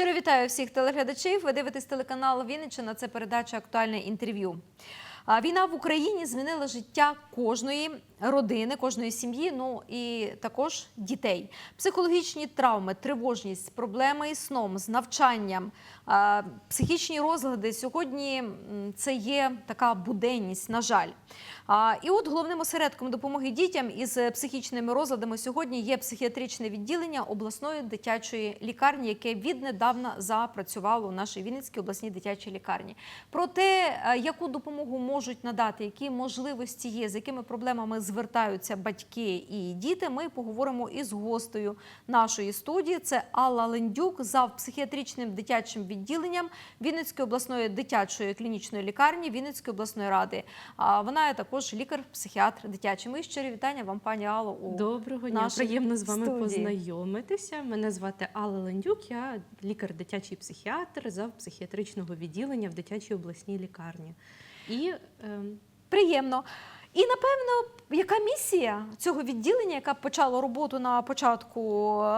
Щиро вітаю всіх телеглядачів. Ви дивитесь телеканал Вінниччина. Це передача Актуальне інтерв'ю. Війна в Україні змінила життя кожної родини, кожної сім'ї, ну і також дітей. Психологічні травми, тривожність, проблеми із сном, з навчанням, психічні розлади сьогодні це є така буденність, на жаль. І от головним осередком допомоги дітям із психічними розладами сьогодні є психіатричне відділення обласної дитячої лікарні, яке віднедавна запрацювало у нашій Вінницькій обласній дитячій лікарні. Про те, е, яку допомогу можуть надати, які можливості є, з якими проблемами звертаються батьки і діти, ми поговоримо із гостею нашої студії. Це Алла Лендюк, зав психіатричним дитячим відділенням Вінницької обласної дитячої клінічної лікарні Вінницької обласної ради. А вона є також лікар-психіатр дитячий. Ми щирі вітання вам, пані Алло. у Доброго дня, приємно з вами студії. познайомитися. Мене звати Алла Лендюк, я лікар дитячий психіатр зав психіатричного відділення в дитячій обласній лікарні. І ем, Приємно. І напевно, яка місія цього відділення, яка почала роботу на початку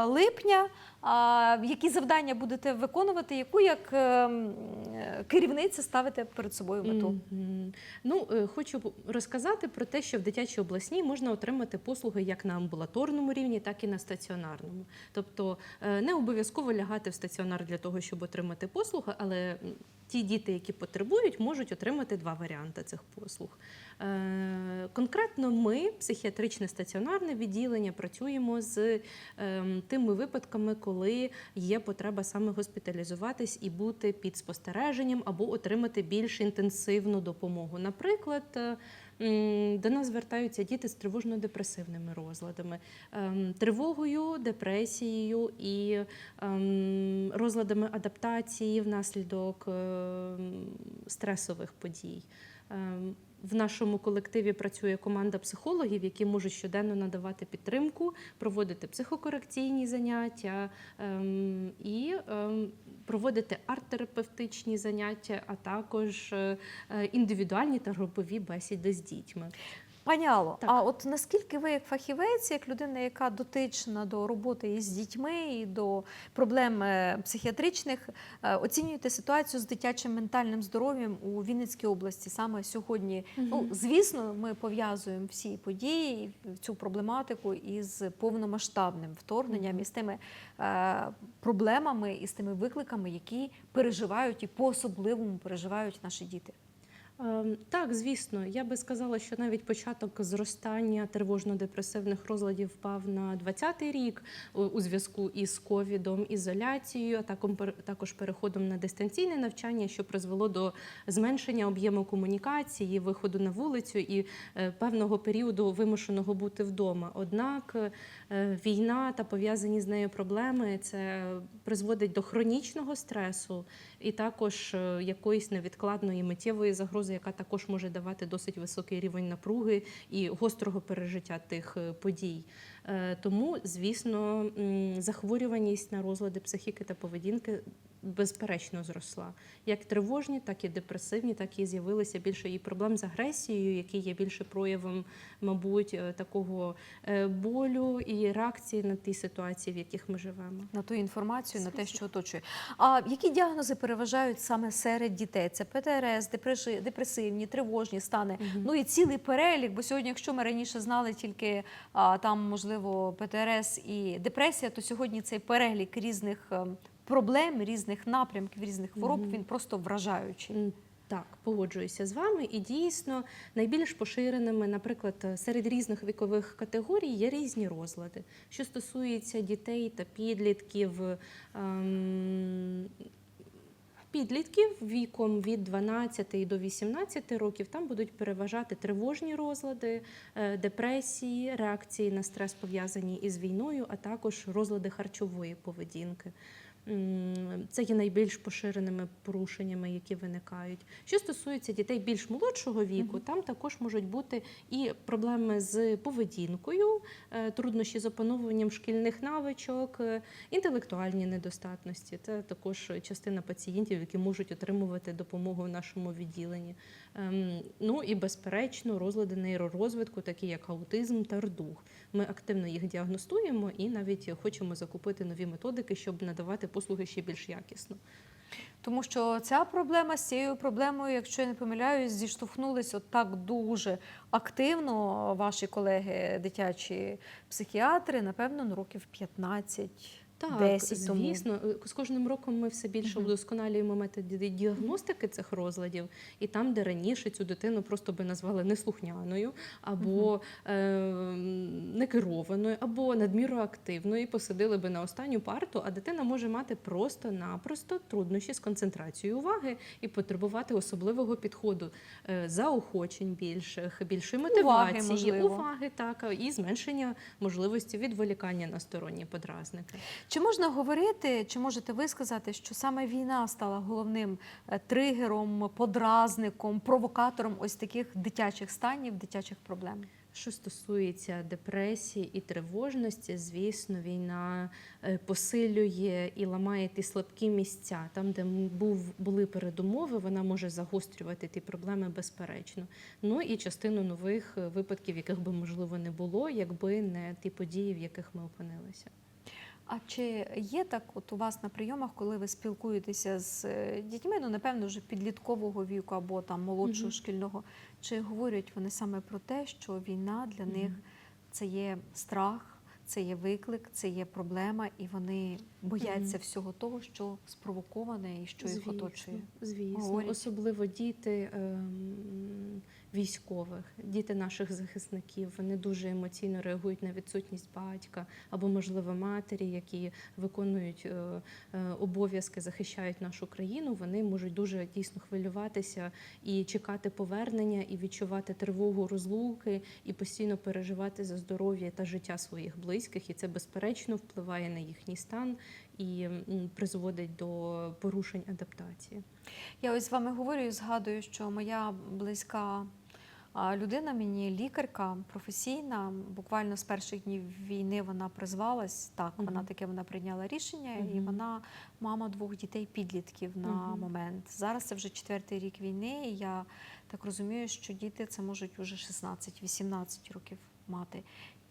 липня? А, які завдання будете виконувати, яку як ем, е, керівниця ставите перед собою мету? Мгм. Ну, е, хочу розказати про те, що в дитячій обласній можна отримати послуги як на амбулаторному рівні, так і на стаціонарному. Тобто е, не обов'язково лягати в стаціонар для того, щоб отримати послуги, але ті діти, які потребують, можуть отримати два варіанти цих послуг. Конкретно ми, психіатричне стаціонарне відділення, працюємо з ем, тими випадками, коли є потреба саме госпіталізуватись і бути під спостереженням або отримати більш інтенсивну допомогу. Наприклад, е, до нас звертаються діти з тривожно-депресивними розладами, ем, тривогою, депресією і ем, розладами адаптації внаслідок ем, стресових подій. В нашому колективі працює команда психологів, які можуть щоденно надавати підтримку, проводити психокорекційні заняття ем, і ем, проводити арт-терапевтичні заняття, а також е, індивідуальні та групові бесіди з дітьми. Пані Алло, Так. а от наскільки ви, як фахівець, як людина, яка дотична до роботи із дітьми і до проблем е, психіатричних, е, оцінюєте ситуацію з дитячим ментальним здоров'ям у Вінницькій області саме сьогодні? Ну, звісно, ми пов'язуємо всі події, цю проблематику із повномасштабним вторгненням і з тими е, проблемами і з тими викликами, які переживають і по-особливому переживають наші діти. Ем, Так, звісно, я би сказала, що навіть початок зростання тривожно-депресивних розладів впав на 20-й рік у- зв'язку із ковідом, ізоляцією, а також переходом на дистанційне навчання, що призвело до зменшення об'єму комунікації, виходу на вулицю і е, певного періоду вимушеного бути вдома. Однак е, війна та пов'язані з нею проблеми це призводить до хронічного стресу і також е, якоїсь невідкладної миттєвої загрози, яка також може давати досить високий рівень напруги і гострого пережиття тих е, подій. Е, Тому, звісно, захворюваність на розлади психіки та поведінки безперечно зросла. Як тривожні, так і депресивні, так і з'явилися більше і проблем з агресією, які є більше проявом, мабуть, е, такого е, болю і реакції на ті ситуації, в яких ми живемо. на ту інформацію, на те, що оточує. А які діагнози переважають саме серед дітей? Це ПТРС, депресивні, тривожні стани. Ну і цілий перелік. Бо сьогодні, якщо ми раніше знали тільки а, там, можливо, ПТРС і депресія, то сьогодні цей перелік різних ем, проблем, різних напрямків, різних хвороб Мгм. він просто вражаючий. Так, погоджуюся з вами. І дійсно найбільш поширеними, наприклад, серед різних вікових категорій є різні розлади. Що стосується дітей та підлітків. ем, Підлітків віком від 12 до 18 років там будуть переважати тривожні розлади, е, депресії, реакції на стрес пов'язані із війною, а також розлади харчової поведінки. Це є найбільш поширеними порушеннями, які виникають. Що стосується дітей більш молодшого віку, там також можуть бути і проблеми з поведінкою, е, труднощі з опановуванням шкільних навичок, е, інтелектуальні недостатності. Це також частина пацієнтів, які можуть отримувати допомогу в нашому відділенні. Ем, Ну і безперечно, розлади нейророзвитку, такі як аутизм та рдух. Ми активно їх діагностуємо і навіть хочемо закупити нові методики, щоб надавати послуги ще більш якісно. Тому що ця проблема з цією проблемою, якщо я не помиляюсь, зіштовхнулись от так дуже активно ваші колеги, дитячі психіатри, напевно, ну, років 15. Так, 10 тому. звісно, Е, з кожним роком ми все більше Мгм. вдосконалюємо методи діагностики цих розладів, і там, де раніше цю дитину просто би назвали неслухняною, або е, некерованою, або надміру активною, і посадили би на останню парту, а дитина може мати просто-напросто труднощі з концентрацією уваги і потребувати особливого підходу, е, заохочень більших, більшої мотивації, можливо. уваги, так, і зменшення можливості відволікання на сторонні подразники. Чи можна говорити, чи можете ви сказати, що саме війна стала головним е, тригером, подразником, провокатором ось таких дитячих станів, дитячих проблем? Що стосується депресії і тривожності, звісно, війна е, посилює і ламає ті слабкі місця. Там, де був, були передумови, вона може загострювати ті проблеми безперечно. Ну і частину нових е, випадків, яких би можливо не було, якби не ті події, в яких ми опинилися. А чи є так, от у вас на прийомах, коли ви спілкуєтеся з е, дітьми, ну напевно, вже підліткового віку або там молодшого Мгм. шкільного, чи говорять вони саме про те, що війна для них це є страх, це є виклик, це є проблема, і вони бояться Мгм. всього того, що спровоковане і що їх оточує? Звісно, Говорять. особливо діти ем, військових, діти наших захисників. Вони дуже емоційно реагують на відсутність батька або, можливо, матері, які виконують е, е, обов'язки, захищають нашу країну. Вони можуть дуже дійсно хвилюватися і чекати повернення, і відчувати тривогу розлуки, і постійно переживати за здоров'я та життя своїх близьких. І це безперечно впливає на їхній стан і призводить до порушень адаптації. Я ось з вами говорю і згадую, що моя близька людина, мені лікарка професійна, буквально з перших днів війни вона призвалась. Так, вона таке вона прийняла рішення, і вона мама двох дітей підлітків на Мгм. момент. Зараз це вже четвертий рік війни. І я так розумію, що діти це можуть уже 16-18 років мати.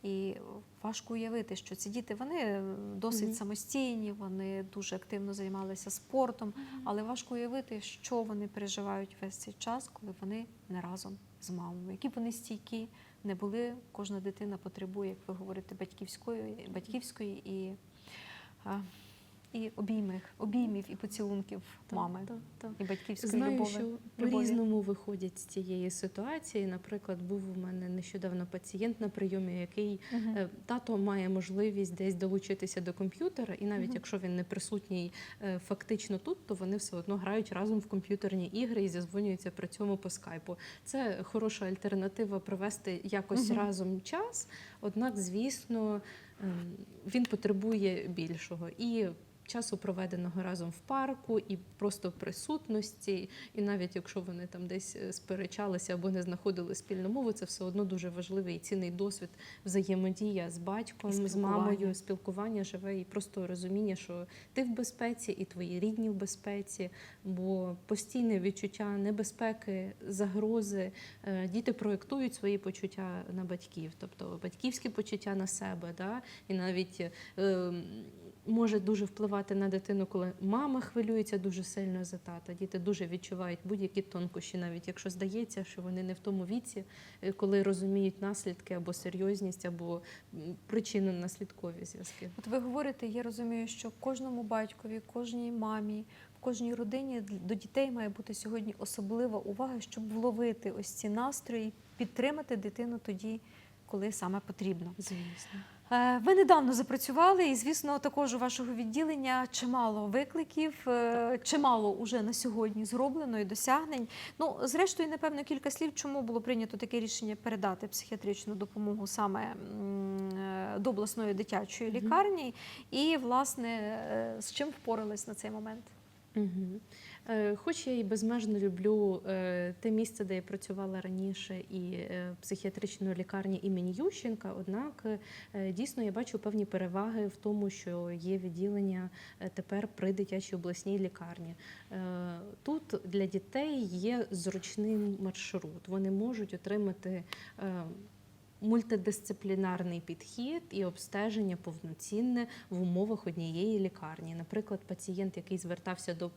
І важко уявити, що ці діти вони досить Мгм. самостійні, вони дуже активно займалися спортом. Але важко уявити, що вони переживають весь цей час, коли вони не разом з мамою. Які б вони стійкі не були, кожна дитина потребує, як ви говорите, батьківської, батьківської і, а, і обіймів, обіймів і поцілунків мами Так, так. і батьківської Знаю, любові. що любові. по-різному виходять з цієї ситуації. Наприклад, був у мене нещодавно пацієнт на прийомі, який е, тато має можливість десь долучитися до комп'ютера, і навіть Мгм. якщо він не присутній е, фактично тут, то вони все одно грають разом в комп'ютерні ігри і зізвонюються при цьому по скайпу. Це хороша альтернатива провести якось Мгм. разом час. Однак, звісно, ем, він потребує більшого і. Часу проведеного разом в парку, і просто присутності, і навіть якщо вони там десь е, сперечалися або не знаходили спільну мову, це все одно дуже важливий і цінний досвід взаємодія з батьком, з мамою, спілкування живе і просто розуміння, що ти в безпеці, і твої рідні в безпеці, бо постійне відчуття небезпеки, загрози. е, Діти проєктують свої почуття на батьків, тобто батьківські почуття на себе, да? і навіть. Може дуже впливати на дитину, коли мама хвилюється дуже сильно за тата. Діти дуже відчувають будь-які тонкощі, навіть якщо здається, що вони не в тому віці, е, коли розуміють наслідки або серйозність, або м, причинно-наслідкові зв'язки. От ви говорите, я розумію, що кожному батькові, кожній мамі, в кожній родині до дітей має бути сьогодні особлива увага, щоб вловити ось ці настрої, підтримати дитину тоді, коли саме потрібно. Звісно. Е, Ви недавно запрацювали, і звісно, також у вашого відділення чимало викликів, е, чимало уже на сьогодні зроблено і досягнень. Ну, зрештою, напевно, кілька слів, чому було прийнято таке рішення передати психіатричну допомогу саме е, до обласної дитячої лікарні, і власне з чим впорались на цей момент. Угу. Е, Хоч я і безмежно люблю е, те місце, де я працювала раніше, і е, психіатричної лікарні імені Ющенка, однак дійсно я бачу певні переваги в тому, що є відділення тепер при дитячій обласній лікарні. Тут для дітей є зручний маршрут. Вони можуть отримати. Мультидисциплінарний підхід і обстеження повноцінне в умовах однієї лікарні. Наприклад, пацієнт, який звертався до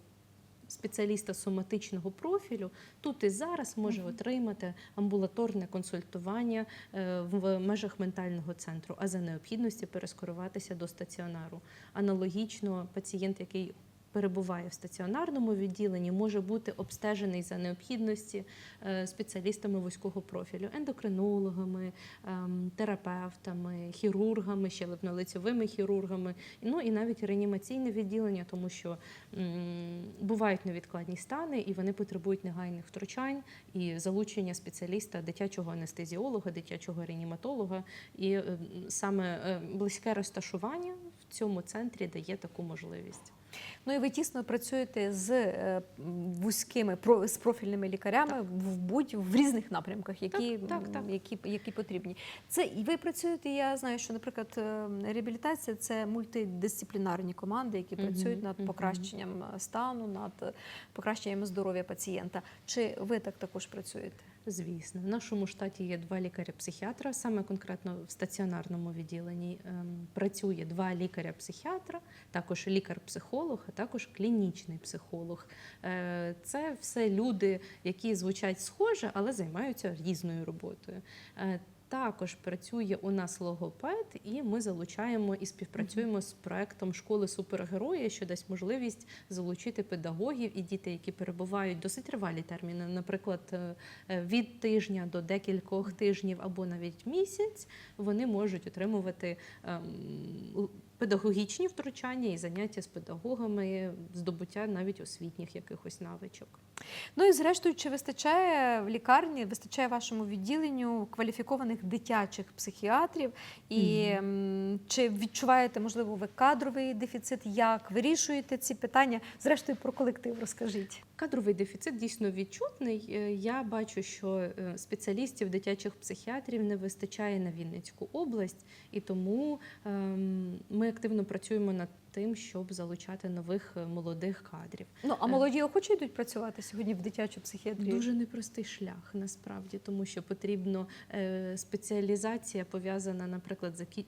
спеціаліста соматичного профілю, тут і зараз може отримати амбулаторне консультування е, в межах ментального центру, а за необхідності перескоруватися до стаціонару. Аналогічно, пацієнт, який перебуває в стаціонарному відділенні, може бути обстежений за необхідності е, спеціалістами вузького профілю, ендокринологами, ем, терапевтами, хірургами, щелепно-лицьовими хірургами, ну і навіть реанімаційне відділення, тому що бувають невідкладні стани, і вони потребують негайних втручань і залучення спеціаліста, дитячого анестезіолога, дитячого реаніматолога. І е, саме е, близьке розташування в цьому центрі дає таку можливість. Ну і ви тісно працюєте з е, вузькими з профільними лікарями в будь в різних напрямках, які, Так, так, так. які, які потрібні. Це і ви працюєте. Я знаю, що, наприклад, е, реабілітація це мультидисциплінарні команди, які працюють над покращенням е, стану, над покращенням здоров'я пацієнта. Чи ви так також працюєте? Звісно, в нашому штаті є два лікаря-психіатра, саме конкретно в стаціонарному відділенні ем, працює два лікаря-психіатра, також лікар-психолог, а також клінічний психолог. Е, Це все люди, які звучать схоже, але займаються різною роботою. Також працює у нас логопед, і ми залучаємо і співпрацюємо з проектом школи супергерої, що дасть можливість залучити педагогів і дітей, які перебувають досить тривалі терміни, наприклад, е, е, від тижня до декількох тижнів або навіть місяць, вони можуть отримувати ем, педагогічні втручання і заняття з педагогами, здобуття навіть освітніх якихось навичок. Ну і зрештою, чи вистачає в лікарні, вистачає вашому відділенню кваліфікованих дитячих психіатрів? І м, чи відчуваєте, можливо, ви кадровий дефіцит? Як вирішуєте ці питання? Зрештою, про колектив розкажіть. Кадровий дефіцит дійсно відчутний. Е, Я бачу, що е, спеціалістів дитячих психіатрів не вистачає на Вінницьку область, і тому ем, ми активно працюємо над тим, щоб залучати нових е, молодих кадрів. Ну а молоді охочі йдуть працювати сьогодні в дитячу психіатрію? Дуже непростий шлях насправді, тому що потрібно спеціалізація пов'язана, наприклад, кі...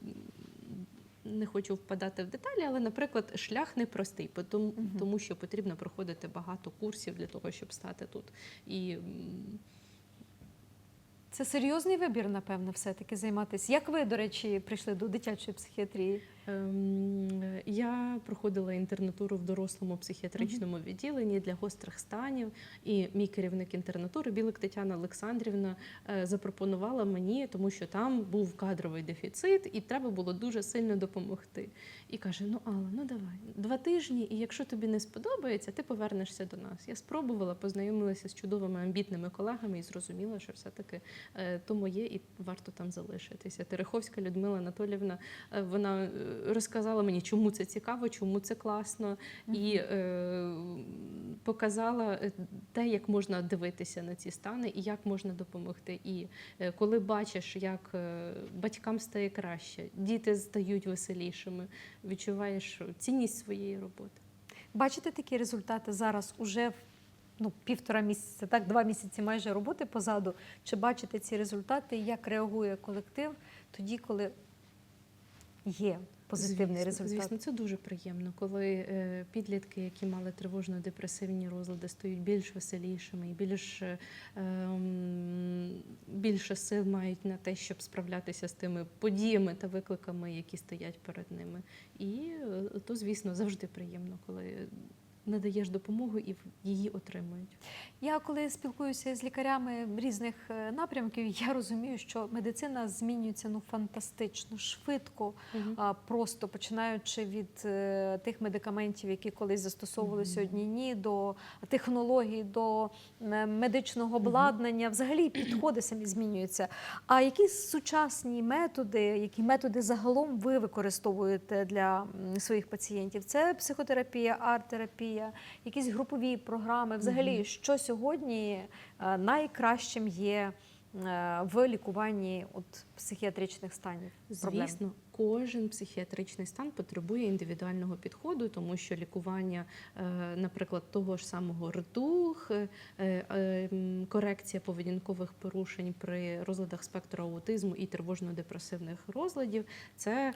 не хочу впадати в деталі, але, наприклад, шлях непростий, тому, угу. тому що потрібно проходити багато курсів для того, щоб стати тут. І Це серйозний вибір, напевно, все-таки займатися. Як ви, до речі, прийшли до дитячої психіатрії? Ем, Я проходила інтернатуру в дорослому психіатричному відділенні для гострих станів, і мій керівник інтернатури Білик Тетяна Олександрівна е, запропонувала мені, тому що там був кадровий дефіцит, і треба було дуже сильно допомогти. І каже: Ну, Алла, ну давай, два тижні, і якщо тобі не сподобається, ти повернешся до нас. Я спробувала, познайомилася з чудовими амбітними колегами і зрозуміла, що все-таки е, то моє і варто там залишитися. Тереховська Людмила Анатолівна е, вона розказала мені, чому це цікаво, чому це класно, і е, показала е, те, як можна дивитися на ці стани і як можна допомогти. І е, коли бачиш, як е, батькам стає краще, діти стають веселішими, відчуваєш цінність своєї роботи. Бачите такі результати зараз уже в ну, півтора місяця, так, два місяці майже роботи позаду. Чи бачите ці результати, як реагує колектив тоді, коли є позитивний звісно, результат? Звісно, це дуже приємно, коли е, підлітки, які мали тривожно-депресивні розлади, стають більш веселішими і більш, е, ем, більше сил мають на те, щоб справлятися з тими подіями та викликами, які стоять перед ними. І е, то, звісно, завжди приємно, коли надаєш допомогу і її отримують. Я коли спілкуюся з лікарями різних е, напрямків, я розумію, що медицина змінюється ну фантастично, швидко, а, просто починаючи від е, тих медикаментів, які колись застосовувалися Мгм. одні ні, до технологій, до медичного обладнання, взагалі підходи самі змінюються. А які сучасні методи, які методи загалом ви використовуєте для своїх пацієнтів? Це психотерапія, арт-терапія, терапія, якісь групові програми. Взагалі, що сьогодні е, найкращим є е, в лікуванні от психіатричних станів? Звісно, кожен психіатричний стан потребує індивідуального підходу, тому що лікування, е, наприклад, того ж самого ртух, е, е, м, корекція поведінкових порушень при розладах спектру аутизму і тривожно-депресивних розладів це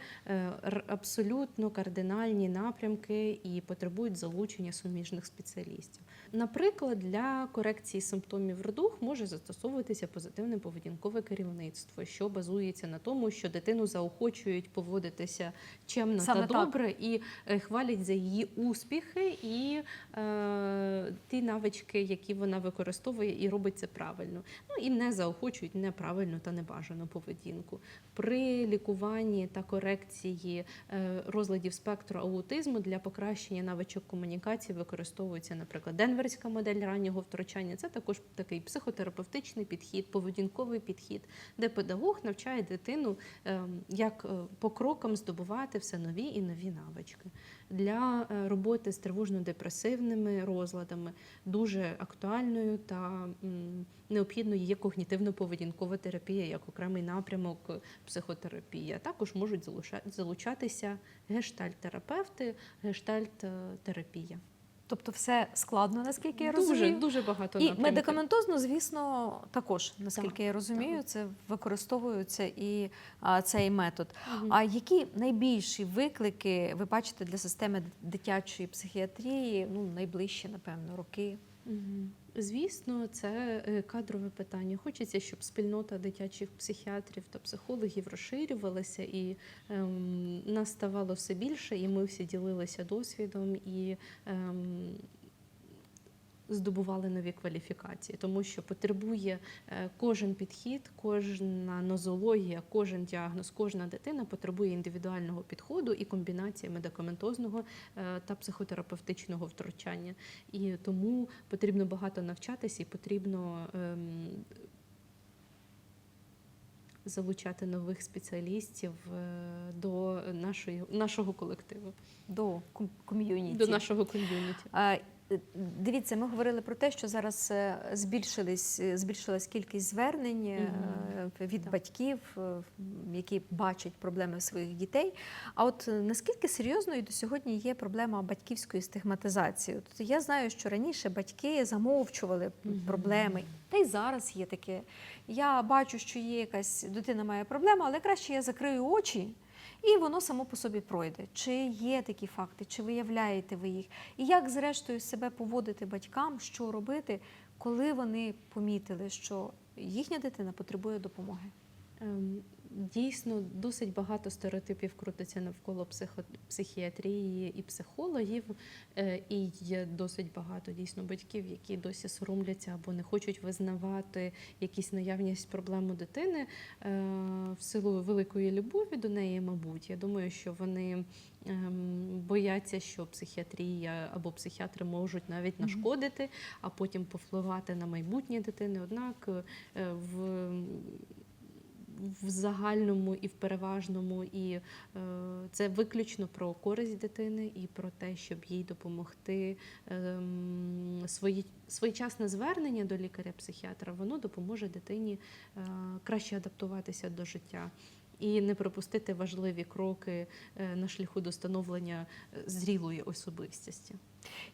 абсолютно кардинальні напрямки і потребують залучення суміжних спеціалістів. Наприклад, для корекції симптомів рдух може застосовуватися позитивне поведінкове керівництво, що базується на тому, що дитину заохочують поводитися чемно Саме та так. добре і е, хвалять за її успіхи і е, ті навички, які вона використовує, і робить це правильно. Ну і не заохочують неправильну та небажану поведінку. При лікуванні та корекції е, розладів спектру аутизму для покращення навичок комунікації використовується, наприклад, денверська модель раннього втручання. Це також такий психотерапевтичний підхід, поведінковий підхід, де педагог навчає дитину, е, як е, по крокам здобувати все нові і нові навички. Для е, роботи з тривожно-депресивними розладами дуже актуальною та необхідною є когнітивно-поведінкова терапія як окремий напрямок е, психотерапії. Також можуть залучатися гештальт-терапевти, гештальт-терапія. Тобто, все складно, наскільки я Дуже, розумію. дуже дуже багато І напрямки. медикаментозно, звісно, також, наскільки Так, я розумію, так. це використовується і а, цей метод. Мгм. А які найбільші виклики ви бачите для системи дитячої психіатрії? Ну, найближчі, напевно, роки? Мгм. Звісно, це е, кадрове питання. Хочеться, щоб спільнота дитячих психіатрів та психологів розширювалася і ем, нас ставало все більше, і ми всі ділилися досвідом і ем, здобували нові кваліфікації, тому що потребує е, кожен підхід, кожна нозологія, кожен діагноз, кожна дитина потребує індивідуального підходу і комбінації медикаментозного е, та психотерапевтичного втручання. І тому потрібно багато навчатися і потрібно ем, залучати нових спеціалістів е, до нашої, нашого колективу, До ком- ком'юніті. до нашого ком'юніті. Дивіться, ми говорили про те, що зараз е, збільшились, е, збільшилась кількість звернень е, від Так. батьків, які бачать проблеми своїх дітей. А от наскільки серйозною до сьогодні є проблема батьківської стигматизації? От я знаю, що раніше батьки замовчували Мгм. проблеми, та й зараз є таке. Я бачу, що є якась дитина має проблему, але краще я закрию очі. І воно само по собі пройде. Чи є такі факти, чи виявляєте ви їх? І як, зрештою, себе поводити батькам, що робити, коли вони помітили, що їхня дитина потребує допомоги? Дійсно, досить багато стереотипів крутиться навколо психо- психіатрії і психологів, Е, і є досить багато дійсно батьків, які досі соромляться або не хочуть визнавати якісь наявність проблем у дитини е, в силу великої любові до неї, мабуть. Я думаю, що вони ем, бояться, що психіатрія або психіатри можуть навіть нашкодити, а потім повпливати на майбутнє дитини. Однак е, в в загальному і в переважному, і е, це виключно про користь дитини і про те, щоб їй допомогти ем, свої, своєчасне звернення до лікаря-психіатра, воно допоможе дитині е, краще адаптуватися до життя. І не пропустити важливі кроки е, на шляху до становлення зрілої особистості.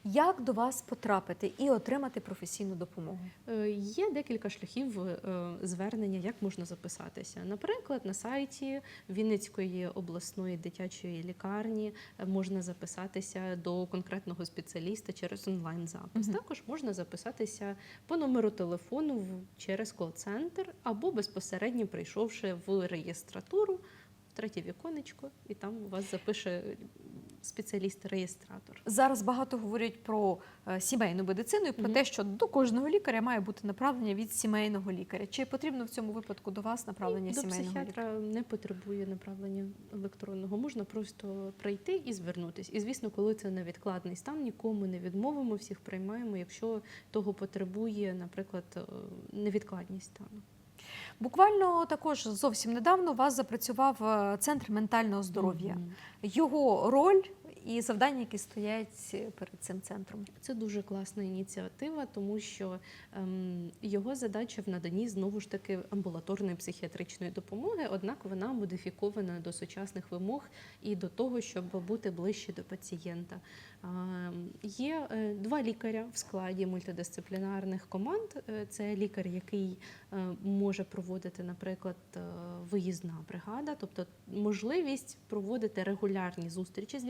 Як до вас потрапити і отримати професійну допомогу? Е, Є декілька шляхів е, звернення, як можна записатися. Наприклад, на сайті Вінницької обласної дитячої лікарні е, можна записатися до конкретного спеціаліста через онлайн-запис. Мгм. Також можна записатися по номеру телефону через кол-центр або безпосередньо прийшовши в реєстратуру, третє віконечко, і там у вас запише спеціаліст-реєстратор. Зараз багато говорять про е, сімейну медицину і про Мгм. те, що до кожного лікаря має бути направлення від сімейного лікаря. Чи потрібно в цьому випадку до вас направлення До сімейного лікаря? психіатра не потребує направлення електронного. Можна просто прийти і звернутись. І звісно, коли це невідкладний стан, нікому не відмовимо, всіх приймаємо, якщо того потребує, наприклад, е, невідкладність стану. Буквально також зовсім недавно у вас запрацював е, центр ментального здоров'я. Його роль і завдання, які стоять перед цим центром. Це дуже класна ініціатива, тому що ем, його задача в наданні знову ж таки амбулаторної психіатричної допомоги, однак вона модифікована до сучасних вимог і до того, щоб бути ближче до пацієнта. Є е, два лікаря в складі мультидисциплінарних команд. Е, Це лікар, який е, може проводити, наприклад, виїзна бригада, тобто можливість проводити регулярні зустрічі з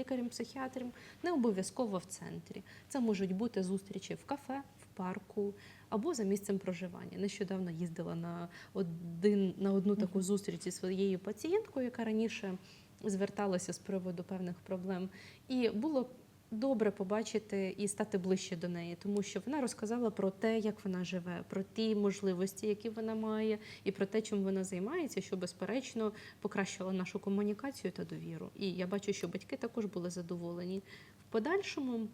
лікарем-психіатром, не обов'язково в центрі. Це можуть бути зустрічі в кафе, в парку або за місцем проживання. Нещодавно їздила на один на одну таку зустріч зі своєю пацієнткою, яка раніше зверталася з приводу певних проблем, і було. Добре побачити і стати ближче до неї, тому що вона розказала про те, як вона живе, про ті можливості, які вона має, і про те, чим вона займається, що безперечно покращило нашу комунікацію та довіру. І я бачу, що батьки також були задоволені. В подальшому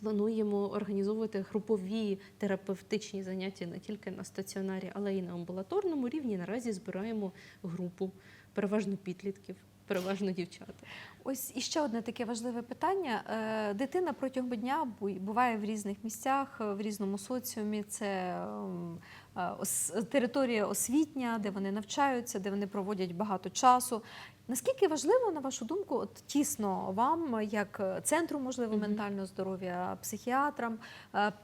плануємо організовувати групові терапевтичні заняття не тільки на стаціонарі, але й на амбулаторному рівні. Наразі збираємо групу, переважно підлітків, переважно дівчата. Ось іще одне таке важливе питання. Е, Дитина протягом дня бу- буває в різних місцях, е, в різному соціумі. Це ем, е, територія освітня, де вони навчаються, де вони проводять багато часу. Наскільки важливо, на вашу думку, от тісно вам, як центру, можливо, ментального здоров'я, психіатрам,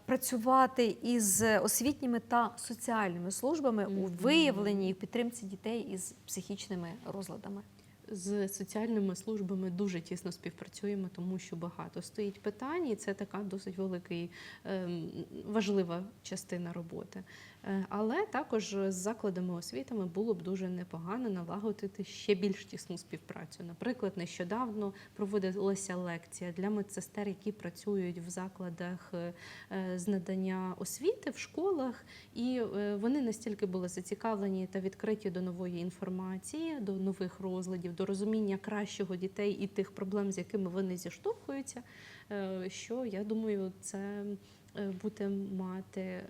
працювати із освітніми та соціальними службами у виявленні і підтримці дітей із психічними розладами? З соціальними службами дуже тісно співпрацюємо, тому що багато стоїть питань, і це така досить велика і ем, важлива частина роботи. Е, Але також з закладами освітами було б дуже непогано налагодити ще більш тісну співпрацю. Наприклад, нещодавно проводилася лекція для медсестер, які працюють в закладах е, е, з надання освіти в школах, і вони настільки були зацікавлені та відкриті до нової інформації, до нових розладів, до розуміння кращого дітей і тих проблем, з якими вони зіштовхуються. Що я думаю, це е, буде мати е,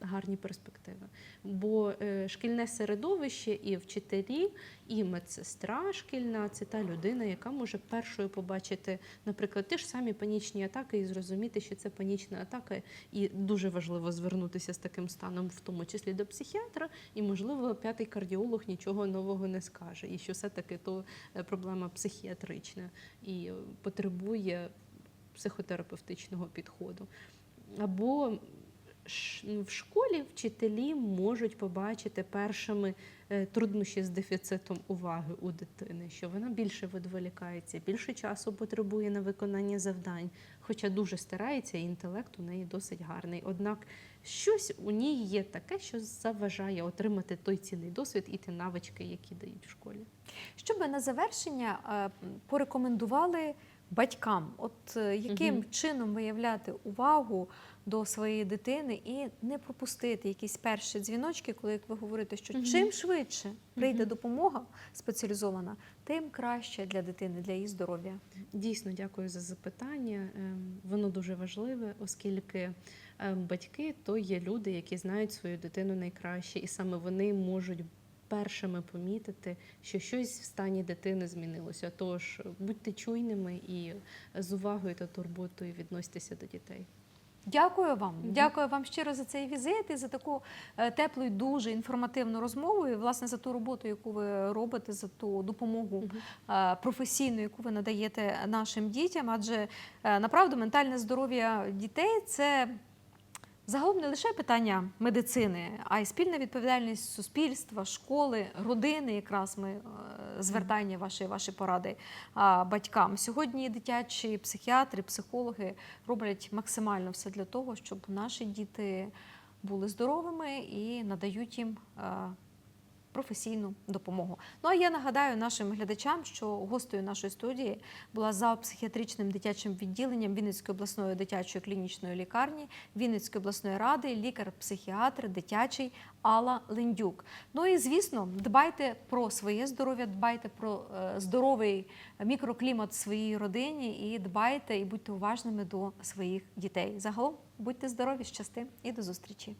гарні перспективи. Бо е, шкільне середовище і вчителі, і медсестра шкільна це та людина, яка може першою побачити, наприклад, ті ж самі панічні атаки і зрозуміти, що це панічна атака, і дуже важливо звернутися з таким станом, в тому числі до психіатра, і можливо п'ятий кардіолог нічого нового не скаже, і що все-таки то проблема психіатрична і потребує психотерапевтичного підходу. Або в школі вчителі можуть побачити першими е, труднощі з дефіцитом уваги у дитини, що вона більше відволікається, більше часу потребує на виконання завдань, хоча дуже старається, і інтелект у неї досить гарний. Однак щось у ній є таке, що заважає отримати той цінний досвід і ті навички, які дають в школі. Що би на завершення е, порекомендували батькам, от е, яким Мгм. чином виявляти увагу до своєї дитини і не пропустити якісь перші дзвіночки, коли як ви говорите, що Мгм. чим швидше прийде Мгм. допомога спеціалізована, тим краще для дитини, для її здоров'я. Дійсно, дякую за запитання. Ем, Воно дуже важливе, оскільки ем, батьки то є люди, які знають свою дитину найкраще, і саме вони можуть першими помітити, що щось в стані дитини змінилося. Тож будьте чуйними і з увагою та турботою відноситеся до дітей. Дякую вам. Мгм. Дякую вам щиро за цей візит і за таку е, теплу і дуже інформативну розмову. І власне за ту роботу, яку ви робите, за ту допомогу Мгм. е, професійну, яку ви надаєте нашим дітям. Адже е, направду ментальне здоров'я дітей це. Загалом не лише питання медицини, а й спільна відповідальність суспільства, школи, родини. Якраз ми е, звертання ваші, ваші поради батькам. Сьогодні дитячі психіатри, психологи роблять максимально все для того, щоб наші діти були здоровими і надають їм е, професійну допомогу. Ну а я нагадаю нашим глядачам, що гостею нашої студії була за психіатричним дитячим відділенням Вінницької обласної дитячої клінічної лікарні Вінницької обласної ради, лікар-психіатр дитячий Алла Лендюк. Ну і звісно, дбайте про своє здоров'я, дбайте про е, здоровий мікроклімат своїй родині і дбайте і будьте уважними до своїх дітей. Загалом будьте здорові, щасти і до зустрічі.